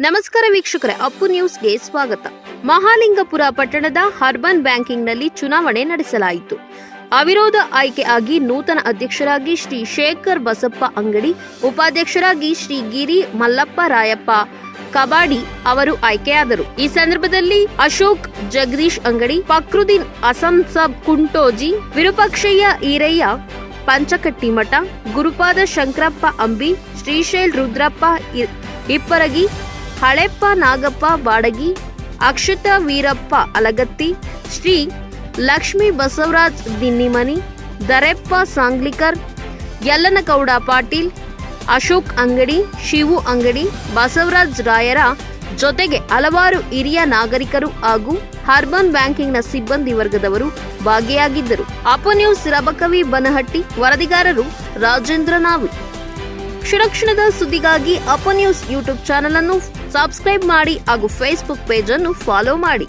ನಮಸ್ಕಾರ ವೀಕ್ಷಕರೇ, ಅಪ್ಪು ನ್ಯೂಸ್ಗೆ ಸ್ವಾಗತ. ಮಹಾಲಿಂಗಪುರ ಪಟ್ಟಣದ ಅರ್ಬನ್ ಬ್ಯಾಂಕಿಂಗ್ನಲ್ಲಿ ಚುನಾವಣೆ ನಡೆಸಲಾಯಿತು. ಅವಿರೋಧ ಆಯ್ಕೆ ಆಗಿ ನೂತನ ಅಧ್ಯಕ್ಷರಾಗಿ ಶ್ರೀ ಶೇಖರ್ ಬಸಪ್ಪ ಅಂಗಡಿ, ಉಪಾಧ್ಯಕ್ಷರಾಗಿ ಶ್ರೀ ಗಿರಿ ಮಲ್ಲಪ್ಪ ರಾಯಪ್ಪ ಕಬಾಡಿ ಅವರು ಆಯ್ಕೆಯಾದರು. ಈ ಸಂದರ್ಭದಲ್ಲಿ ಅಶೋಕ್ ಜಗದೀಶ್ ಅಂಗಡಿ, ಫಕ್ರುದ್ದೀನ್ ಅಸಂಸಬ್ ಕುಂಟೋಜಿ, ವಿರೂಪಾಕ್ಷಯ್ಯ ಈರಯ್ಯ, ಪಂಚಕಟ್ಟಿಮಠ, ಗುರುಪಾದ ಶಂಕರಪ್ಪ ಅಂಬಿ, ಶ್ರೀಶೈಲ್ ರುದ್ರಪ್ಪ ಇಪ್ಪರಗಿ ಹಳೆಪ್ಪ ನಾಗಪ್ಪ ಬಾಡಗಿ, ಅಕ್ಷತ ವೀರಪ್ಪ ಅಲಗತ್ತಿ, ಶ್ರೀ ಲಕ್ಷ್ಮೀ ಬಸವರಾಜ್ ದಿನ್ನಿಮನಿ, ದರೆಪ್ಪ ಸಾಂಗ್ಲಿಕರ್, ಯಲ್ಲನಕೌಡ ಪಾಟೀಲ್, ಅಶೋಕ್ ಅಂಗಡಿ, ಶಿವು ಅಂಗಡಿ, ಬಸವರಾಜ್ ರಾಯರ ಜೊತೆಗೆ ಹಲವಾರು ಹಿರಿಯ ನಾಗರಿಕರು ಹಾಗೂ ಅರ್ಬನ್ ಬ್ಯಾಂಕಿಂಗ್ನ ಸಿಬ್ಬಂದಿ ವರ್ಗದವರು ಭಾಗಿಯಾಗಿದ್ದರು. ಅಪನ್ಯೂ ಸಿರಬಕವಿ ರಬಕವಿ ಬನಹಟ್ಟಿ ವರದಿಗಾರರು ರಾಜೇಂದ್ರ ನಾವಿ ಕ್ಷಣದ ಸುದ್ದಿಗಾಗಿ ಅಪ ನ್ಯೂಸ್ ಯೂಟ್ಯೂಬ್ ಚಾನೆಲ್ ಅನ್ನು ಸಬ್ಸ್ಕ್ರೈಬ್ ಮಾಡಿ ಹಾಗೂ ಫೇಸ್ಬುಕ್ ಪೇಜ್ ಅನ್ನು ಫಾಲೋ ಮಾಡಿ.